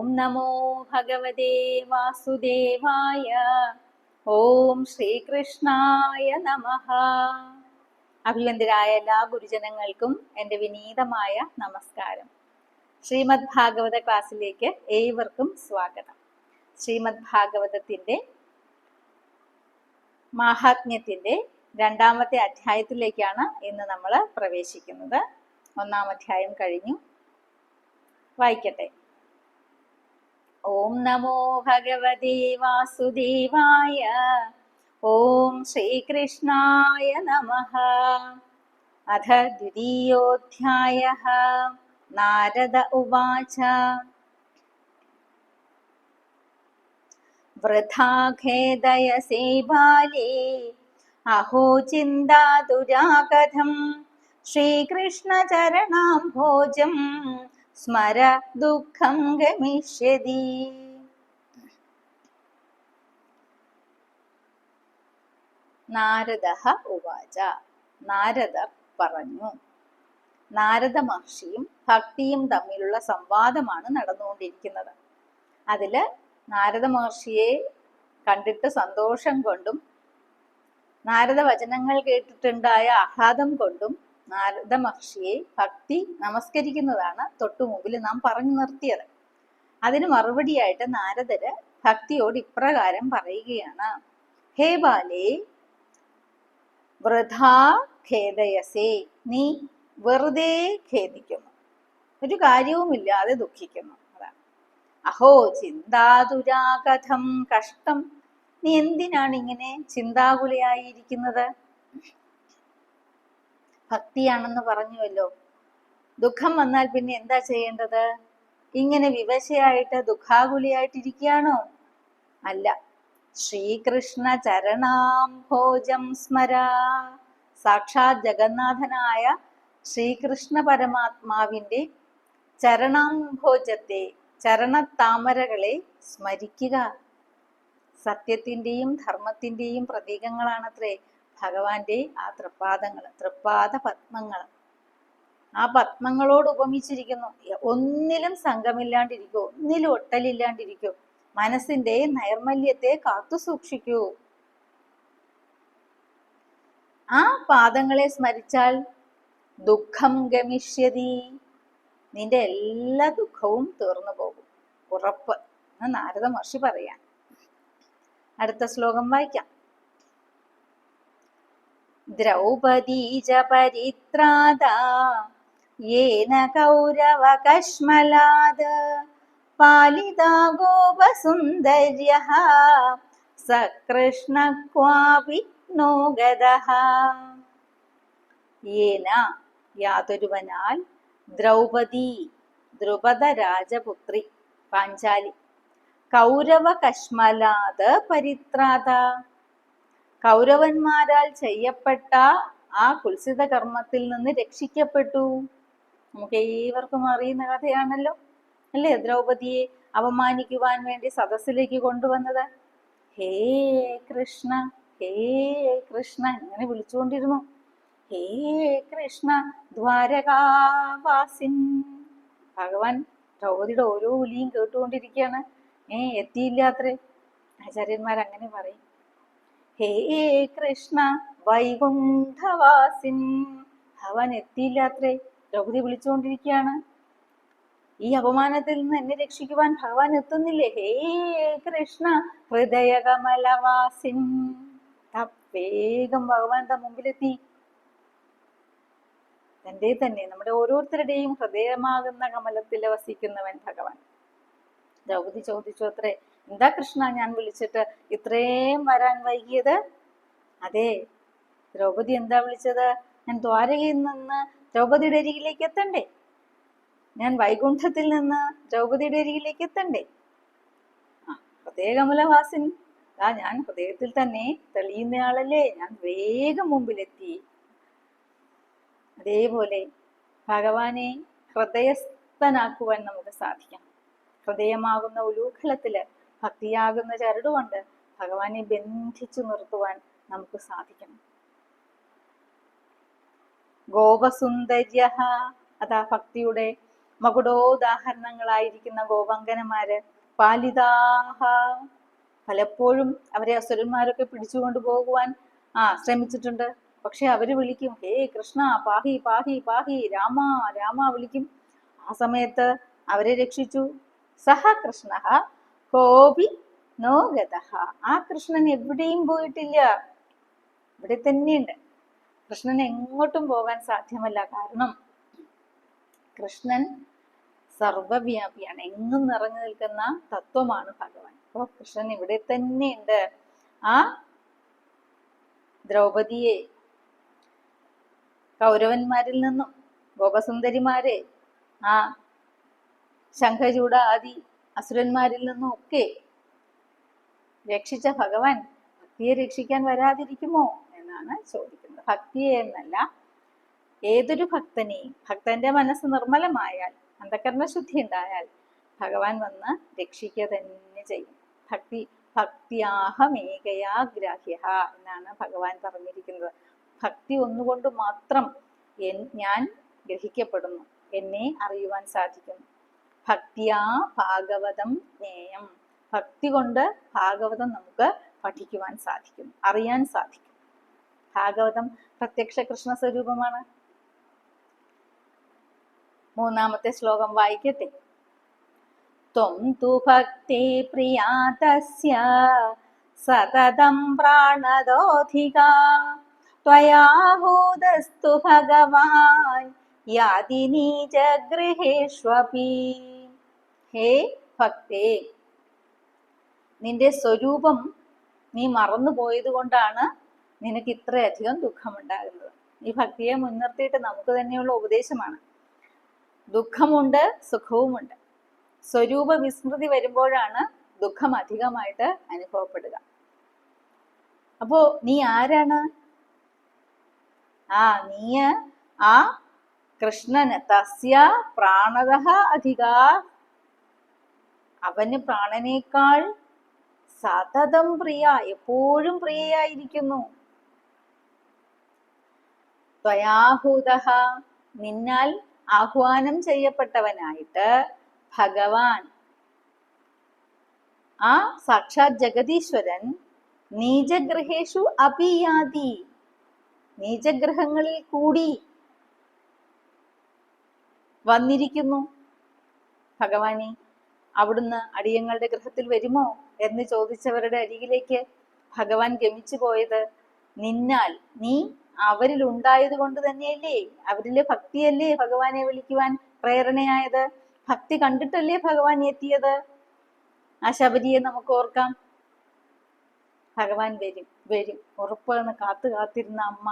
ഓം നമോ ഭഗവതേ വാസുദേവായ. ഓം ശ്രീകൃഷ്ണായ നമ. അഭിനന്ദരായ എല്ലാ ഗുരുജനങ്ങൾക്കും എന്റെ വിനീതമായ നമസ്കാരം. ശ്രീമദ് ഭാഗവത ക്ലാസ്സിലേക്ക് ഏവർക്കും സ്വാഗതം. ശ്രീമദ് ഭാഗവതത്തിന്റെ മാഹാത്മ്യത്തിന്റെ രണ്ടാമത്തെ അധ്യായത്തിലേക്കാണ് ഇന്ന് നമ്മൾ പ്രവേശിക്കുന്നത്. ഒന്നാം അധ്യായം കഴിഞ്ഞു. വായിക്കട്ടെ. ഓം നമോ ഭഗവതേ വാസുദേവായ ഓം ശ്രീകൃഷ്ണായ നമഃ അഥ ദ്വിതീയോധ്യായ നാരദ ഉവാച വൃഥാ ഖേദയസേ ബാലേ അഹോ ചിന്താതുരാകഥം ശ്രീകൃഷ്ണചരണാംഭോജം സ്മര ദുഃഖം ഗമിഷ്യതി. നാരദ ഉവാച. നാരദ പറഞ്ഞു. നാരദ മഹർഷിയും ഭക്തിയും തമ്മിലുള്ള സംവാദമാണ് നടന്നുകൊണ്ടിരിക്കുന്നത്. അതിൽ നാരദ മഹർഷിയെ കണ്ടിട്ട് സന്തോഷം കൊണ്ടും നാരദ വചനങ്ങൾ കേട്ടിട്ടുണ്ടായ ആഹ്ലാദം കൊണ്ടും നാരദ മഹർഷിയെ ഭക്തി നമസ്കരിക്കുന്നതാണ് തൊട്ടു മുമ്പിൽ നാം പറഞ്ഞു നിർത്തിയത്. അതിന് മറുപടിയായിട്ട് നാരദര് ഭക്തിയോട് ഇപ്രകാരം പറയുകയാണ്. ഹേ ബാലേ വൃഥാ ഖേദയസേ നീ വെറുതെ ഖേദിക്കുന്നു. ഒരു കാര്യവുമില്ലാതെ ദുഃഖിക്കുന്നു. അതാണ്. അഹോ ചിന്താതുരാകഥം കഷ്ടം. നീ എന്തിനാണ് ഇങ്ങനെ ചിന്താകുലയായിരിക്കുന്നത്? ഭക്തിയാണെന്ന് പറഞ്ഞുവല്ലോ. ദുഃഖം വന്നാൽ പിന്നെ എന്താ ചെയ്യേണ്ടത്? ഇങ്ങനെ വിവശയായിട്ട് ദുഃഖാകുലിയായിട്ടിരിക്കുകയാണോ? അല്ല. ശ്രീകൃഷ്ണ ചരണാം ഭോജം സ്മര. സാക്ഷാത് ജഗന്നാഥനായ ശ്രീകൃഷ്ണ പരമാത്മാവിന്റെ ചരണാംഭോജത്തെ ചരണത്താമരകളെ സ്മരിക്കുക. സത്യത്തിന്റെയും ധർമ്മത്തിന്റെയും പ്രതീകങ്ങളാണത്രേ. ഭഗവാന്റെ ആ തൃപ്പാദങ്ങൾ തൃപ്പാദ പത്മങ്ങൾ ആ പത്മങ്ങളോട് ഉപമിച്ചിരിക്കുന്നു. ഒന്നിലും സംഘമില്ലാണ്ടിരിക്കൂ ഒന്നിലും ഒട്ടലില്ലാണ്ടിരിക്കൂ. മനസ്സിന്റെ നൈർമല്യത്തെ കാത്തു സൂക്ഷിക്കൂ. ആ പാദങ്ങളെ സ്മരിച്ചാൽ ദുഃഖം ഗമിഷ്യതി. നിന്റെ എല്ലാ ദുഃഖവും തീർന്നു പോകും. ഉറപ്പ്. നാരദ മഹർഷി പറയാൻ. അടുത്ത ശ്ലോകം വായിക്കാം. ദ്രൗപദീ ച പരിത്രാത യേന കൗരവ കശ്മലാത് പാലിതാ ഗോപസുന്ദര്യ സകൃഷ്ണ ക്വാപി നോ ഗതഃ യേന യാതൊരുവനാൽ ദ്രൗപദി ദ്രുപദ രാജപുത്രി പാഞ്ചാലി കൗരവ കശ്മലാത് പരിത്രാത കൗരവന്മാരാൽ ചെയ്യപ്പെട്ട ആ കുൽസിത കർമ്മത്തിൽ നിന്ന് രക്ഷിക്കപ്പെട്ടു. നമുക്ക് ഏവർക്കും അറിയുന്ന കഥയാണല്ലോ. അല്ലേ ദ്രൗപതിയെ അപമാനിക്കുവാൻ വേണ്ടി സദസ്സിലേക്ക് കൊണ്ടുവന്നത്? ഹേ കൃഷ്ണ ഹേ കൃഷ്ണ ഇങ്ങനെ വിളിച്ചുകൊണ്ടിരുന്നു. ഹേ കൃഷ്ണ ദ്വാരകാവാസിൻ. ഭഗവാൻ ദ്രൗപതിയുടെ ഓരോ വിളിയും കേട്ടുകൊണ്ടിരിക്കുകയാണ്. ഏ എത്തിയില്ലാത്രേ ആചാര്യന്മാർ അങ്ങനെ പറയും. ഹേ കൃഷ്ണ വൈകുണ്ഠവാസിൻ. ഭഗവാൻ എത്തിയില്ലാത്രേ ദ്രൗപതി വിളിച്ചുകൊണ്ടിരിക്കുകയാണ്. ഈ അപമാനത്തിൽ നിന്ന് എന്നെ രക്ഷിക്കുവാൻ ഭഗവാൻ എത്തുന്നില്ലേ? ഹേ കൃഷ്ണ ഹൃദയകമലവാസിൻ. വേഗം വേഗം താ മുമ്പിലെത്തി. തന്റെ തന്നെ നമ്മുടെ ഓരോരുത്തരുടെയും ഹൃദയമാകുന്ന കമലത്തിൽ വസിക്കുന്നവൻ ഭഗവാൻ. ദ്രൗപതി ചോദിച്ചു അത്രേ എന്താ കൃഷ്ണ ഞാൻ വിളിച്ചിട്ട് ഇത്രയും വരാൻ വൈകിയത്? അതെ ദ്രൗപദി എന്താ വിളിച്ചത്? ഞാൻ ദ്വാരകയിൽ നിന്ന് ദ്രൗപദിയുടെ അരികിലേക്ക് എത്തണ്ടേ? ഞാൻ വൈകുണ്ഠത്തിൽ നിന്ന് ദ്രൗപദിയുടെ അരികിലേക്ക് എത്തണ്ടേ? ആ ഹൃദയകമലവാസിൻ ആ ഞാൻ ഹൃദയത്തിൽ തന്നെ തെളിയുന്നയാളല്ലേ? ഞാൻ വേഗം മുമ്പിലെത്തി. അതേപോലെ ഭഗവാനെ ഹൃദയസ്ഥനാക്കുവാൻ നമുക്ക് സാധിക്കണം. ഹൃദയമാകുന്ന ഉലൂഖലത്തിൽ ഭക്തിയാകുന്ന ചരടുകൊണ്ട് ഭഗവാനെ ബന്ധിച്ചു നിർത്തുവാൻ നമുക്ക് സാധിക്കണം. ഗോപസുന്ദര്യ അതാ ഭക്തിയുടെ മകുടോദാഹരണങ്ങളായിരിക്കുന്ന ഗോപങ്കനമാര് പാലിതാഹ. പലപ്പോഴും അവരെ അസുരന്മാരൊക്കെ പിടിച്ചുകൊണ്ട് പോകുവാൻ ആ ശ്രമിച്ചിട്ടുണ്ട്. പക്ഷെ അവർ വിളിക്കും ഹേ കൃഷ്ണ പാഹി പാഹി പാഹി രാമ രാമ വിളിക്കും. ആ സമയത്ത് അവരെ രക്ഷിച്ചു. സഹ കൃഷ്ണ കോപി നോഗതഹ ആ കൃഷ്ണൻ എവിടെയും പോയിട്ടില്ല. ഇവിടെ തന്നെയുണ്ട്. കൃഷ്ണൻ എങ്ങോട്ടും പോകാൻ സാധ്യമല്ല. കാരണം കൃഷ്ണൻ സർവവ്യാപിയാണ്. എങ്ങും നിറഞ്ഞു നിൽക്കുന്ന തത്വമാണ് ഭഗവാൻ. അപ്പോ കൃഷ്ണൻ ഇവിടെ തന്നെയുണ്ട്. ആ ദ്രൗപതിയെ കൗരവന്മാരിൽ നിന്നും ഗോപസുന്ദരിമാരെ ആ ശംഖചൂട ആദി അസുരന്മാരിൽ നിന്നും ഒക്കെ രക്ഷിച്ച ഭഗവാൻ ഭക്തിയെ രക്ഷിക്കാൻ വരാതിരിക്കുമോ എന്നാണ് ചോദിക്കുന്നത്. ഭക്തിയെ എന്നല്ല ഏതൊരു ഭക്തനെയും ഭക്തന്റെ മനസ്സ് നിർമ്മലമായാൽ അന്ധകരണ ശുദ്ധി ഉണ്ടായാൽ ഭഗവാൻ വന്ന് രക്ഷിക്കുക തന്നെ ചെയ്യും. ഭക്തി ഭക്തിയാഹമേകയാഗ്രാഹ്യ എന്നാണ് ഭഗവാൻ പറഞ്ഞിരിക്കുന്നത്. ഭക്തി ഒന്നുകൊണ്ട് മാത്രം ഞാൻ ഗ്രഹിക്കപ്പെടുന്നു. എന്നെ അറിയുവാൻ സാധിക്കുന്നു ഭക്തിയാ ഭാഗവതം ജ്ഞേയം. ഭക്തി കൊണ്ട് ഭാഗവതം നമുക്ക് പഠിക്കുവാൻ സാധിക്കും അറിയാൻ സാധിക്കും. ഭാഗവതം പ്രത്യക്ഷ കൃഷ്ണ സ്വരൂപമാണ്. മൂന്നാമത്തെ ശ്ലോകം വായിക്കട്ടെ. ത്വം തു ഭക്തി പ്രിയാ തസ്യ സതതം പ്രാണദോധിക. ത്വയാഹൂതസ്തു ഭഗവാൻ യാതി നീചഗൃഹേഷ്വപി ഹേ ഭക്തേ നിന്റെ സ്വരൂപം നീ മറന്നു പോയത് കൊണ്ടാണ് നിനക്ക് ഇത്രയധികം ദുഃഖമുണ്ടാകുന്നത്. ഈ ഭക്തിയെ മുൻനിർത്തിയിട്ട് നമുക്ക് തന്നെയുള്ള ഉപദേശമാണ്. ദുഃഖമുണ്ട് സുഖവുമുണ്ട്. സ്വരൂപ വിസ്മൃതി വരുമ്പോഴാണ് ദുഃഖം അധികമായിട്ട് അനുഭവപ്പെടുക. അപ്പോ നീ ആരാണ്? ആ നീ ആ കൃഷ്ണന് തസ്യ പ്രാണത അധിക. അവന് പ്രാണനേക്കാൾ സതതം പ്രിയ എപ്പോഴും പ്രിയയായിരിക്കുന്നു. ത്വയാഹൂത. നിന്നാൽ ആഹ്വാനം ചെയ്യപ്പെട്ടവനായിട്ട് ഭഗവാൻ. ആ സാക്ഷാത് ജഗതീശ്വരൻ നീചഗ്രഹേഷു അപിയാതി നീചഗ്രഹങ്ങളിൽ കൂടി വന്നിരിക്കുന്നു. ഭഗവാനെ അവിടുന്ന് അടിയങ്ങളുടെ ഗൃഹത്തിൽ വരുമോ എന്ന് ചോദിച്ചവരുടെ അരികിലേക്ക് ഭഗവാൻ ഗമിച്ചു പോയത് നിന്നാൽ നീ അവരിൽ ഉണ്ടായത് കൊണ്ട് തന്നെയല്ലേ? അവരിലെ ഭക്തിയല്ലേ ഭഗവാനെ വിളിക്കുവാൻ പ്രേരണയായത്? ഭക്തി കണ്ടിട്ടല്ലേ ഭഗവാൻ എത്തിയത്? ആ ശബരിയെ നമുക്ക് ഓർക്കാം. ഭഗവാൻ വരും വരും. ഉറപ്പാണ് കാത്തു കാത്തിരുന്ന അമ്മ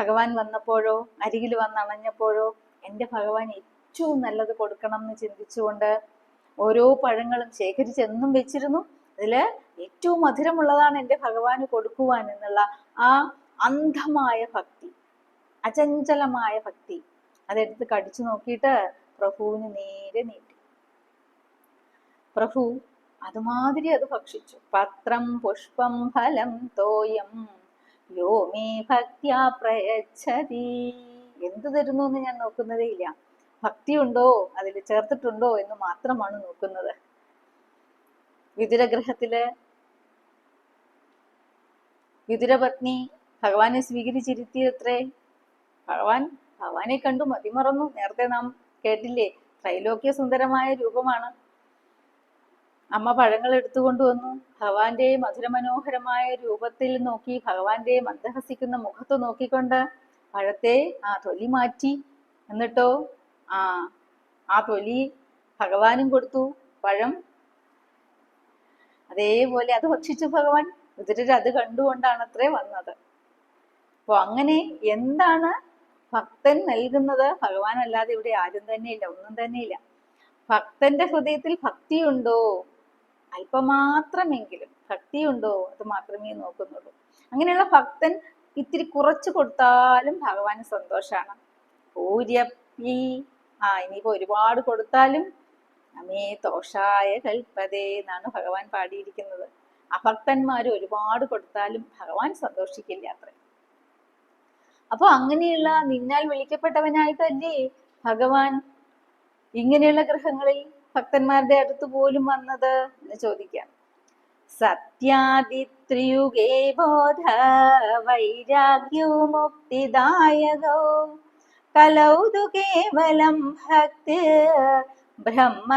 ഭഗവാൻ വന്നപ്പോഴോ അരികിൽ വന്നണഞ്ഞപ്പോഴോ എന്റെ ഭഗവാൻ ഏറ്റവും നല്ലത് കൊടുക്കണം എന്ന് ചിന്തിച്ചുകൊണ്ട് ഓരോ പഴങ്ങളും ശേഖരിച്ച് എന്നും വെച്ചിരുന്നു. അതിൽ ഏറ്റവും മധുരമുള്ളതാണ് എന്റെ ഭഗവാന് കൊടുക്കുവാൻ എന്നുള്ള ആ അന്ധമായ ഭക്തി അചഞ്ചലമായ ഭക്തി അതെടുത്ത് കടിച്ചു നോക്കിയിട്ട് പ്രഭുവിന് നേരെ നീട്ടി. പ്രഭു അതുമാതിരി അത് ഭക്ഷിച്ചു. പത്രം പുഷ്പം ഫലം തോയം യോ ഭക്ത്യാ പ്രയച്ഛതി എന്ത് തരുന്നു എന്ന് ഞാൻ നോക്കുന്നതേ ഇല്ല. ഭക്തിയുണ്ടോ? അതിൽ ചേർത്തിട്ടുണ്ടോ എന്ന് മാത്രമാണ് നോക്കുന്നത്. വിതുരഗ്രഹത്തിൽ വിതുരപത്നി ഭഗവാനെ സ്വീകരിച്ചിരുത്തിയത്രേ. ഭഗവാൻ ഭഗവാനെ കണ്ടു മതിമറന്നു. നേരത്തെ നാം കേട്ടില്ലേ? ത്രൈലോക്യ സുന്ദരമായ രൂപമാണ്. അമ്മ പഴങ്ങൾ എടുത്തു വന്നു. ഭഗവാന്റെ മധുരമനോഹരമായ രൂപത്തിൽ നോക്കി ഭഗവാന്റെ മന്ദഹസിക്കുന്ന മുഖത്ത് നോക്കിക്കൊണ്ട് പഴത്തെ ആ തൊലി മാറ്റി എന്നിട്ടോ ആ ആ തൊലി ഭഗവാനും കൊടുത്തു. പഴം അതേപോലെ അത് ഭക്ഷിച്ചു ഭഗവാൻ. കുതിരർ അത് കണ്ടുകൊണ്ടാണ് അത്രേ വന്നത്. അപ്പൊ അങ്ങനെ എന്താണ് ഭക്തൻ നൽകുന്നത്? ഭഗവാൻ അല്ലാതെ ഇവിടെ ആരും തന്നെയില്ല ഒന്നും തന്നെയില്ല. ഭക്തന്റെ ഹൃദയത്തിൽ ഭക്തിയുണ്ടോ? അല്പമാത്രമെങ്കിലും ഭക്തിയുണ്ടോ അത് മാത്രമേ നോക്കുന്നുള്ളൂ. അങ്ങനെയുള്ള ഭക്തൻ ഇത്തിരി കുറച്ച് കൊടുത്താലും ഭഗവാന് സന്തോഷാണ്. പൂര്യപ്പി ആ ഇനിയിപ്പോ ഒരുപാട് കൊടുത്താലും അമേ ദോഷായ കൽപ്പതേ എന്നാണ് ഭഗവാൻ പാടിയിരിക്കുന്നത്. അഭക്തന്മാർ ഒരുപാട് കൊടുത്താലും ഭഗവാൻ സന്തോഷിക്കില്ല അത്ര. അപ്പൊ അങ്ങനെയുള്ള നിന്നാൽ വിളിക്കപ്പെട്ടവനായിട്ടല്ലേ ഭഗവാൻ? ഇങ്ങനെയുള്ള ഗ്രഹങ്ങളിൽ ഭക്തന്മാരുടെ അടുത്ത് പോലും വന്നത് എന്ന് ചോദിക്കാം സത്യാദിത്രിയുഗേ ബോധ വൈരാഗ്യോ മുക്തിദായകോ കലൗതു കേവലം ഭക്തി ബ്രഹ്മസായുജ്യകാരിണി.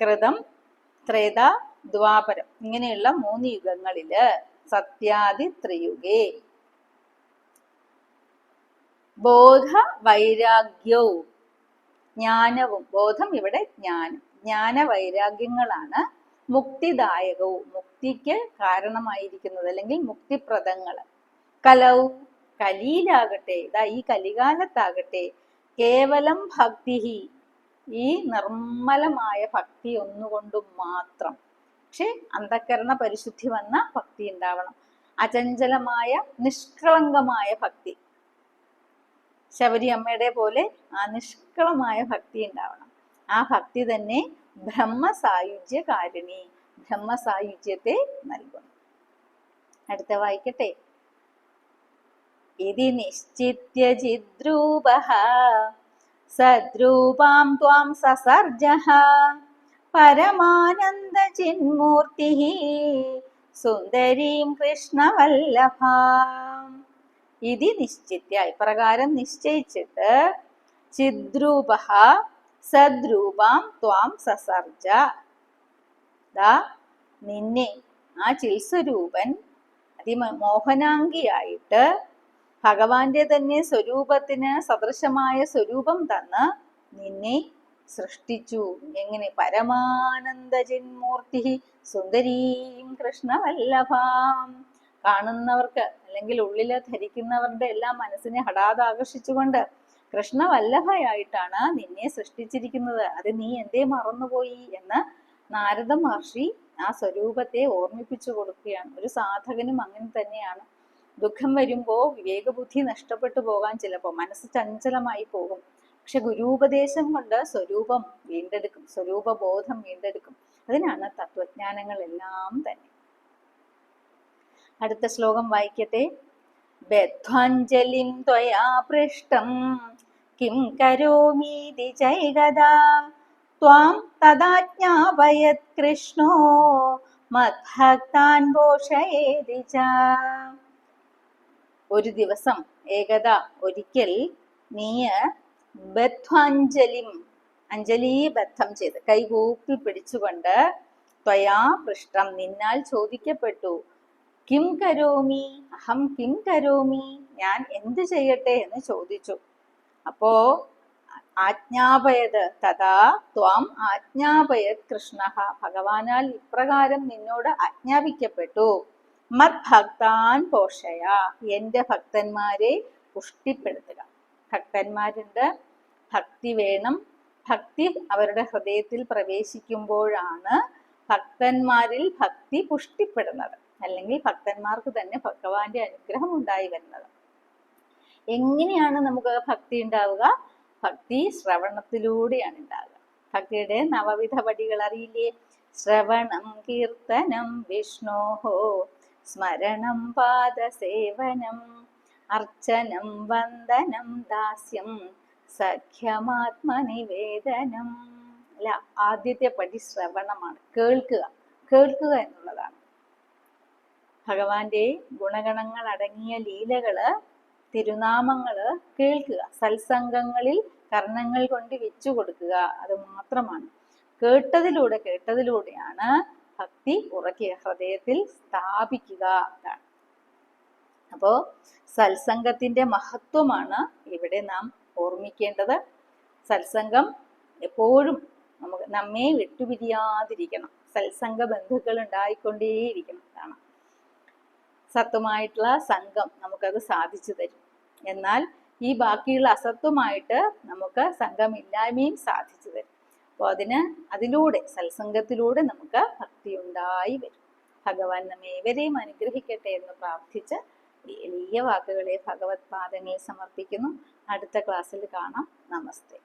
കൃതം ത്രേത ദ്വാപരം. ഇങ്ങനെയുള്ള മൂന്ന് യുഗങ്ങളിൽ സത്യാദി ത്രിയുഗേ ബോധ വൈരാഗ്യവും ജ്ഞാനവും ബോധം ഇവിടെ ജ്ഞാനം. ജ്ഞാന വൈരാഗ്യങ്ങളാണ് മുക്തിദായകവും മുക്തിക്ക് കാരണമായിരിക്കുന്നത് അല്ലെങ്കിൽ മുക്തിപ്രദങ്ങൾ. കലൗ കലിയിലാകട്ടെ ഇതാ ഈ കലികാലത്താകട്ടെ കേവലം ഭക്തി ഈ നിർമ്മലമായ ഭക്തി ഒന്നുകൊണ്ട് മാത്രം. പക്ഷെ അന്ധക്കരണ പരിശുദ്ധി വന്ന ഭക്തി ഉണ്ടാവണം. അചഞ്ചലമായ നിഷ്കളങ്കമായ ഭക്തി. ശബരി അമ്മയുടെ പോലെ അനിഷ്കളമായ ഭക്തി ഉണ്ടാവണം. ആ ഭക്തി തന്നെ ബ്രഹ്മസായുജ്യകാരിണി. ബ്രഹ്മസായുജ്യത്തെ നൽകുന്നു. അടുത്ത വായിക്കട്ടെ. ഇതി നിശ്ചിത്യ ചിദ്രൂപ സദ്രൂപാം ത്വാം സസർജ പരമാനന്ദ ചിന്മൂർത്തി സുന്ദരീം കൃഷ്ണവല്ലഭാം. ഇതി നിശ്ചിത്യ. ഇപ്രകാരം നിശ്ചയിച്ചിട്ട് ചിദ്രൂപ സദ്രൂപാം ത്വാം സസർജ. നിന്നെ ആ ചിത്സ്വരൂപൻ അതിമോഹനാംഗിയായിട്ട് ഭഗവാന്റെ തന്നെ സ്വരൂപത്തിന് സദൃശമായ സ്വരൂപം തന്ന് നിന്നെ സൃഷ്ടിച്ചു. എങ്ങനെ? പരമാനന്ദജന്മൂർത്തി സുന്ദരീം കൃഷ്ണവല്ലഭാം. കാണുന്നവർക്ക് അല്ലെങ്കിൽ ഉള്ളിൽ ധരിക്കുന്നവരുടെ എല്ലാം മനസ്സിനെ ഹഠാത് ആകർഷിച്ചുകൊണ്ട് കൃഷ്ണവല്ലഭയായിട്ടാണ് നിന്നെ സൃഷ്ടിച്ചിരിക്കുന്നത്. അത് നീ എന്തേ മറന്നുപോയി എന്ന് നാരദ മഹർഷി ആ സ്വരൂപത്തെ ഓർമ്മിപ്പിച്ചു കൊടുക്കുകയാണ്. ഒരു സാധകനും അങ്ങനെ തന്നെയാണ്. ദുഃഖം വരുമ്പോൾ വിവേകബുദ്ധി നഷ്ടപ്പെട്ടു പോകാൻ ചിലപ്പോൾ മനസ്സ് ചഞ്ചലമായി പോകും. പക്ഷെ ഗുരുപദേശം കൊണ്ട് സ്വരൂപം വീണ്ടെടുക്കും. സ്വരൂപബോധം വീണ്ടെടുക്കും. അതിനാണ് തത്വജ്ഞാനങ്ങളെല്ലാം തന്നെ. അടുത്ത ശ്ലോകം വായിക്കട്ടെ. ബദ്ധ്വാഞ്ജലിം ത്വയാ പൃഷ്ടം കിം കരോമീതി ചൈകദാ ത്വാം തദാജ്ഞാപയത് കൃഷ്ണോ. മദ്ഭക്താൻ പോഷയേതി ച. ഒരു ദിവസം ഏകത ഒരിക്കൽ നീ ബദ്ധ്വാഞ്ജലിം അഞ്ജലീബദ്ധം ചെയ്ത് കൈകൂപ്പി പിടിച്ചുകൊണ്ട് ത്വയാ പൃഷ്ടം നിന്നാൽ ചോദിക്കപ്പെട്ടു. കിം കരോമി? അഹം കിം കരോമി? ഞാൻ എന്ത് ചെയ്യട്ടെ എന്ന് ചോദിച്ചു. അപ്പോ ആജ്ഞാപയത് തഥാ ത്വാം ആജ്ഞാപയത് കൃഷ്ണ. ഭഗവാനാൽ ഇപ്രകാരം നിന്നോട് ആജ്ഞാപിക്കപ്പെട്ടു. മത് ഭക്താൻ പോഷയ. എന്റെ ഭക്തന്മാരെ പുഷ്ടിപ്പെടുത്തുക. ഭക്തന്മാരുണ്ട്. ഭക്തി വേണം. ഭക്തി അവരുടെ ഹൃദയത്തിൽ പ്രവേശിക്കുമ്പോഴാണ് ഭക്തന്മാരിൽ ഭക്തി പുഷ്ടിപ്പെടുന്നത്. അല്ലെങ്കിൽ ഭക്തന്മാർക്ക് തന്നെ ഭഗവാന്റെ അനുഗ്രഹം ഉണ്ടായി വരുന്നത്. എങ്ങനെയാണ് നമുക്ക് ഭക്തി ഉണ്ടാവുക? ഭക്തി ശ്രവണത്തിലൂടെയാണ് ഉണ്ടാവുക. ഭക്തിയുടെ നവവിധ പടികൾ അറിയില്ലേ? ശ്രവണം കീർത്തനം വിഷ്ണോഹോ സ്മരണം പാദസേവനം അർച്ചനം വന്ദനം ദാസ്യം സഖ്യമാത്മനിവേദനം. അല്ല ആദ്യത്തെ പടി ശ്രവണമാണ്. കേൾക്കുക. കേൾക്കുക എന്നുള്ളതാണ്. ഭഗവാന്റെ ഗുണഗണങ്ങൾ അടങ്ങിയ ലീലകൾ തിരുനാമങ്ങൾ കേൾക്കുക. സത്സംഗങ്ങളിൽ കർണങ്ങൾ കൊണ്ട് വെച്ചു കൊടുക്കുക. അത് മാത്രമാണ്. കേട്ടതിലൂടെ കേട്ടതിലൂടെയാണ് ഭക്തി ഉറക്കിയ ഹൃദയത്തിൽ സ്ഥാപിക്കുക അതാണ് അപ്പോ സത്സംഗത്തിന്റെ മഹത്വമാണ് ഇവിടെ നാം ഓർമ്മിക്കേണ്ടത്. സത്സംഗം എപ്പോഴും നമുക്ക് നമ്മെ വിട്ടുപിരിയാതിരിക്കണം. സത്സംഗ ബന്ധുക്കൾ ഉണ്ടായിക്കൊണ്ടേയിരിക്കണം. അതാണ്. സത്വമായിട്ടുള്ള സംഘം നമുക്കത് സാധിച്ചു തരും. എന്നാൽ ഈ ബാക്കിയുള്ള അസത്വമായിട്ട് നമുക്ക് സംഘമില്ലായ്മയും സാധിച്ചു തരും. അപ്പോൾ അതിന് അതിലൂടെ സത്സംഗത്തിലൂടെ നമുക്ക് ഭക്തി ഉണ്ടായി വരും. ഭഗവാൻ നമ്മെ ഏവരെയും അനുഗ്രഹിക്കട്ടെ എന്ന് പ്രാർത്ഥിച്ച് എളിയ വാക്കുകളെ ഭഗവത് പാദങ്ങളിൽ സമർപ്പിക്കുന്നു. അടുത്ത ക്ലാസ്സിൽ കാണാം. നമസ്തേ.